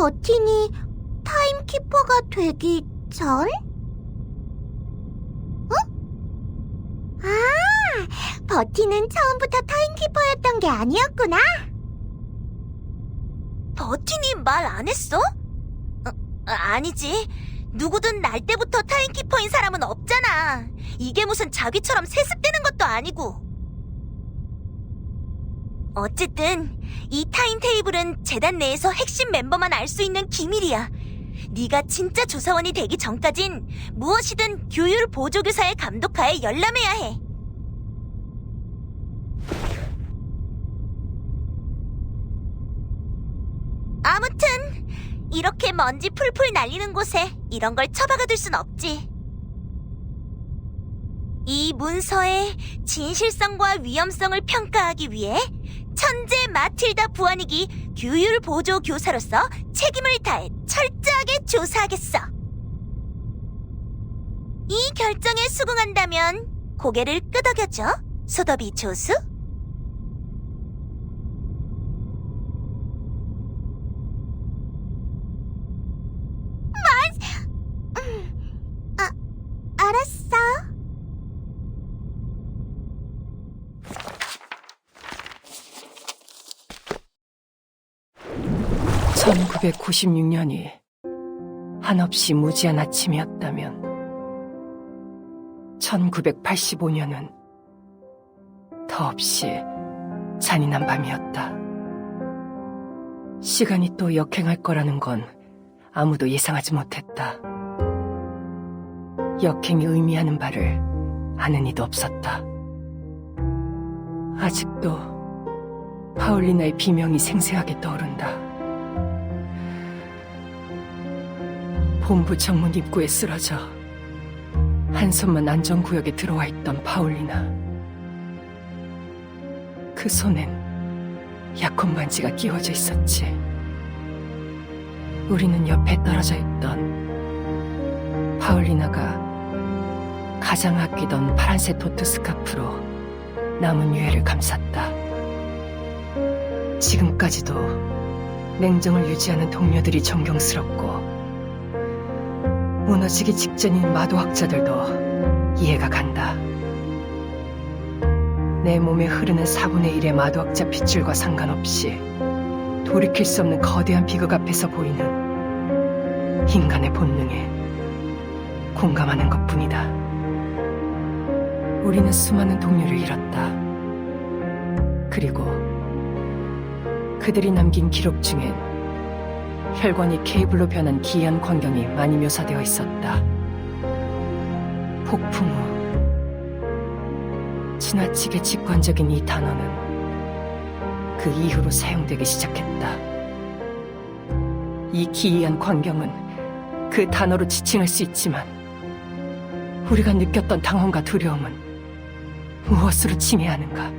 버틴이 타임키퍼가 되기 전? 어? 아, 버틴은 처음부터 타임키퍼였던 게 아니었구나. 버틴이 말안 했어? 어, 아니지. 누구든 날 때부터 타임키퍼인 사람은 없잖아. 이게 무슨 자기처럼 세습되는 것도 아니고. 어쨌든 이 타임테이블은 재단 내에서 핵심 멤버만 알 수 있는 기밀이야. 네가 진짜 조사원이 되기 전까진 무엇이든 교율 보조교사의 감독하에 열람해야 해. 아무튼 이렇게 먼지 풀풀 날리는 곳에 이런 걸 처박아 둘 순 없지. 이 문서의 진실성과 위험성을 평가하기 위해 천재 마틸다 부안이기 규율 보조 교사로서 책임을 다해 철저하게 조사하겠어. 이 결정에 수긍한다면 고개를 끄덕여줘, 소더비 조수. 1996년이 한없이 무지한 아침이었다면 1985년은 더없이 잔인한 밤이었다. 시간이 또 역행할 거라는 건 아무도 예상하지 못했다. 역행이 의미하는 바를 아는 이도 없었다. 아직도 파울리나의 비명이 생생하게 떠오른다. 본부 정문 입구에 쓰러져 한 손만 안전구역에 들어와 있던 파울리나. 그 손엔 약혼 반지가 끼워져 있었지. 우리는 옆에 떨어져 있던 파울리나가 가장 아끼던 파란색 도트 스카프로 남은 유해를 감쌌다. 지금까지도 냉정을 유지하는 동료들이 존경스럽고 무너지기 직전인 마도학자들도 이해가 간다. 내 몸에 흐르는 4분의 1의 마도학자 핏줄과 상관없이 돌이킬 수 없는 거대한 비극 앞에서 보이는 인간의 본능에 공감하는 것 뿐이다. 우리는 수많은 동료를 잃었다. 그리고 그들이 남긴 기록 중엔 혈관이 케이블로 변한 기이한 광경이 많이 묘사되어 있었다. 폭풍 후 지나치게 직관적인 이 단어는 그 이후로 사용되기 시작했다. 이 기이한 광경은 그 단어로 지칭할 수 있지만 우리가 느꼈던 당황과 두려움은 무엇으로 칭해하는가?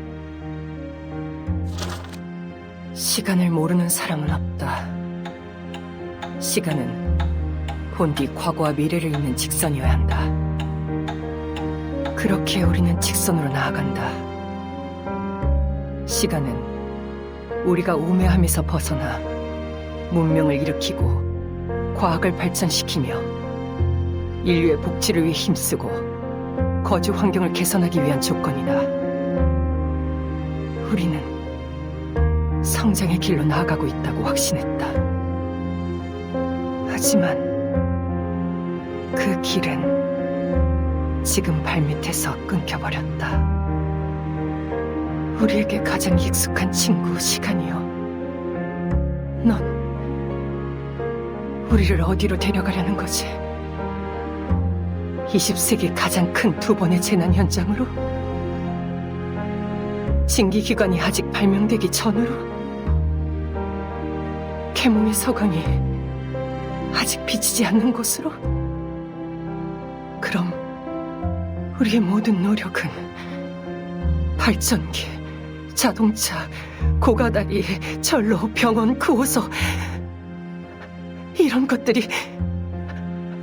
시간을 모르는 사람은 없다. 시간은 본디 과거와 미래를 잇는 직선이어야 한다. 그렇게 우리는 직선으로 나아간다. 시간은 우리가 우매함에서 벗어나 문명을 일으키고 과학을 발전시키며 인류의 복지를 위해 힘쓰고 거주 환경을 개선하기 위한 조건이다. 우리는 성장의 길로 나아가고 있다고 확신했다. 하지만 그 길은 지금 발밑에서 끊겨버렸다. 우리에게 가장 익숙한 친구 시간이요. 넌 우리를 어디로 데려가려는 거지? 20세기 가장 큰 두 번의 재난 현장으로? 징기기관이 아직 발명되기 전으로? 캐몽의 서광이 아직 비치지 않는 곳으로? 그럼 우리의 모든 노력은 발전기, 자동차, 고가다리, 철로, 병원, 구호소 이런 것들이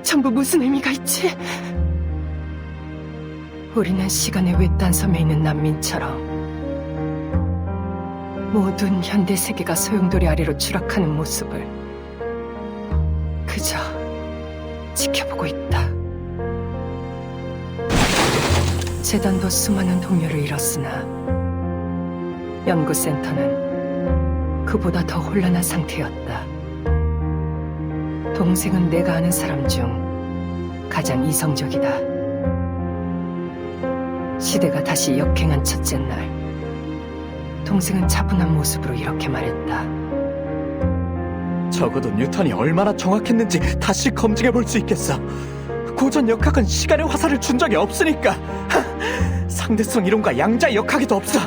전부 무슨 의미가 있지? 우리는 시간의 외딴 섬에 있는 난민처럼 모든 현대 세계가 소용돌이 아래로 추락하는 모습을 지켜보고 있다. 재단도 수많은 동료를 잃었으나 연구센터는 그보다 더 혼란한 상태였다. 동생은 내가 아는 사람 중 가장 이성적이다. 시대가 다시 역행한 첫째 날, 동생은 차분한 모습으로 이렇게 말했다. 적어도 뉴턴이 얼마나 정확했는지 다시 검증해 볼 수 있겠어. 고전 역학은 시간의 화살을 준 적이 없으니까. 하, 상대성 이론과 양자 역학에도 없어.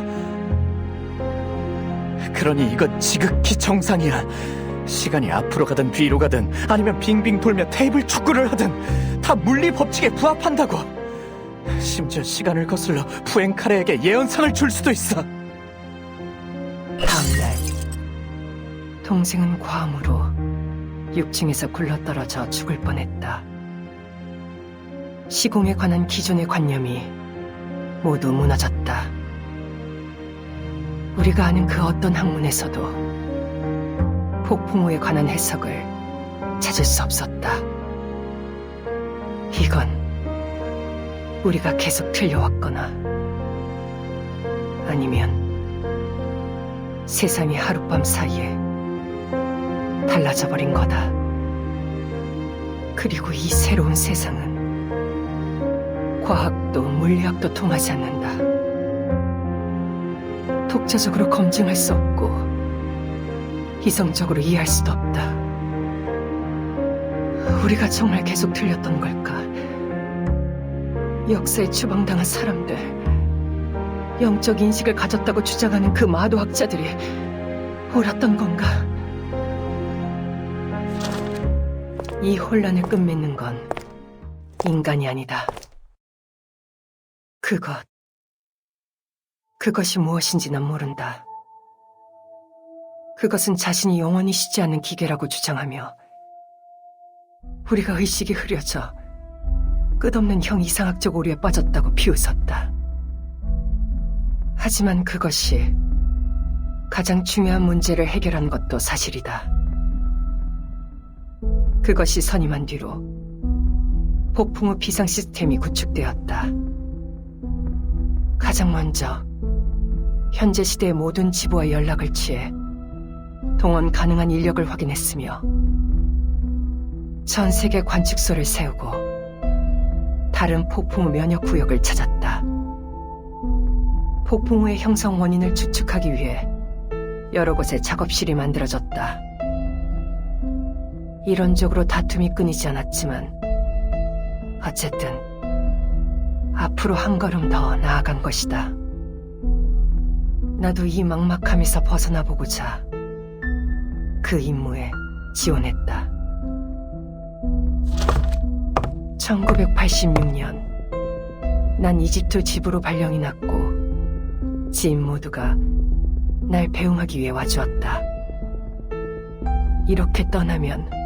그러니 이건 지극히 정상이야. 시간이 앞으로 가든 뒤로 가든 아니면 빙빙 돌며 테이블 축구를 하든 다 물리 법칙에 부합한다고. 심지어 시간을 거슬러 푸엔카레에게 예언상을 줄 수도 있어. 동생은 과음으로 6층에서 굴러떨어져 죽을 뻔했다. 시공에 관한 기존의 관념이 모두 무너졌다. 우리가 아는 그 어떤 학문에서도 폭풍우에 관한 해석을 찾을 수 없었다. 이건 우리가 계속 틀려왔거나 아니면 세상이 하룻밤 사이에 달라져 버린 거다. 그리고 이 새로운 세상은 과학도 물리학도 통하지 않는다. 독자적으로 검증할 수 없고 이성적으로 이해할 수도 없다. 우리가 정말 계속 틀렸던 걸까? 역사에 추방당한 사람들, 영적 인식을 가졌다고 주장하는 그 마도학자들이 옳았던 건가? 이 혼란을 끝맺는 건 인간이 아니다. 그것. 그것이 무엇인지 난 모른다. 그것은 자신이 영원히 쉬지 않는 기계라고 주장하며 우리가 의식이 흐려져 끝없는 형 이상학적 오류에 빠졌다고 비웃었다. 하지만 그것이 가장 중요한 문제를 해결한 것도 사실이다. 그것이 선임한 뒤로 폭풍우 비상 시스템이 구축되었다. 가장 먼저 현재 시대의 모든 지부와 연락을 취해 동원 가능한 인력을 확인했으며 전 세계 관측소를 세우고 다른 폭풍우 면역 구역을 찾았다. 폭풍우의 형성 원인을 추측하기 위해 여러 곳에 작업실이 만들어졌다. 이론적으로 다툼이 끊이지 않았지만 어쨌든 앞으로 한 걸음 더 나아간 것이다. 나도 이 막막함에서 벗어나 보고자 그 임무에 지원했다. 1986년 난 이집트 집으로 발령이 났고 지인 모두가 날 배웅하기 위해 와주었다. 이렇게 떠나면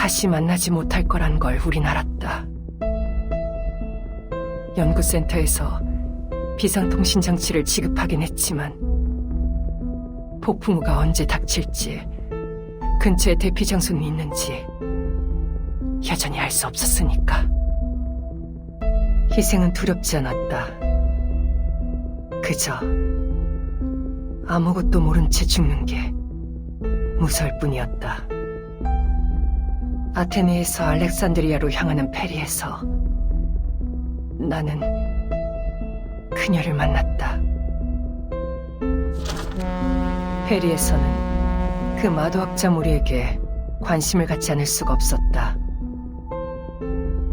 다시 만나지 못할 거란 걸 우린 알았다. 연구센터에서 비상통신 장치를 지급하긴 했지만 폭풍우가 언제 닥칠지 근처에 대피 장소는 있는지 여전히 알 수 없었으니까. 희생은 두렵지 않았다. 그저 아무것도 모른 채 죽는 게 무서울 뿐이었다. 아테네에서 알렉산드리아로 향하는 페리에서 나는 그녀를 만났다. 페리에서는 그 마도학자 무리에게 관심을 갖지 않을 수가 없었다.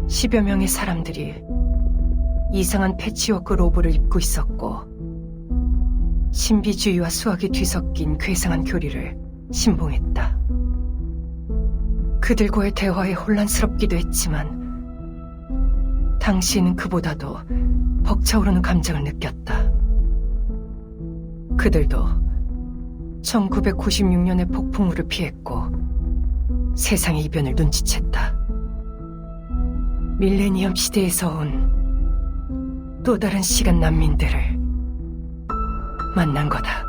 십여 명의 사람들이 이상한 패치워크 로브를 입고 있었고 신비주의와 수학이 뒤섞인 괴상한 교리를 신봉했다. 그들과의 대화에 혼란스럽기도 했지만 당시에는 그보다도 벅차오르는 감정을 느꼈다. 그들도 1996년의 폭풍우를 피했고 세상의 이변을 눈치챘다. 밀레니엄 시대에서 온 또 다른 시간 난민들을 만난 거다.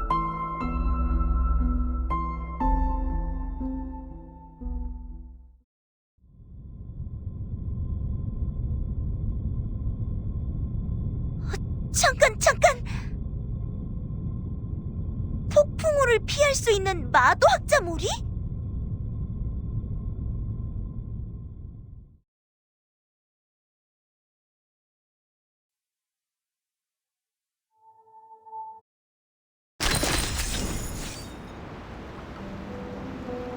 피할 수 있는 마도 학자몰이?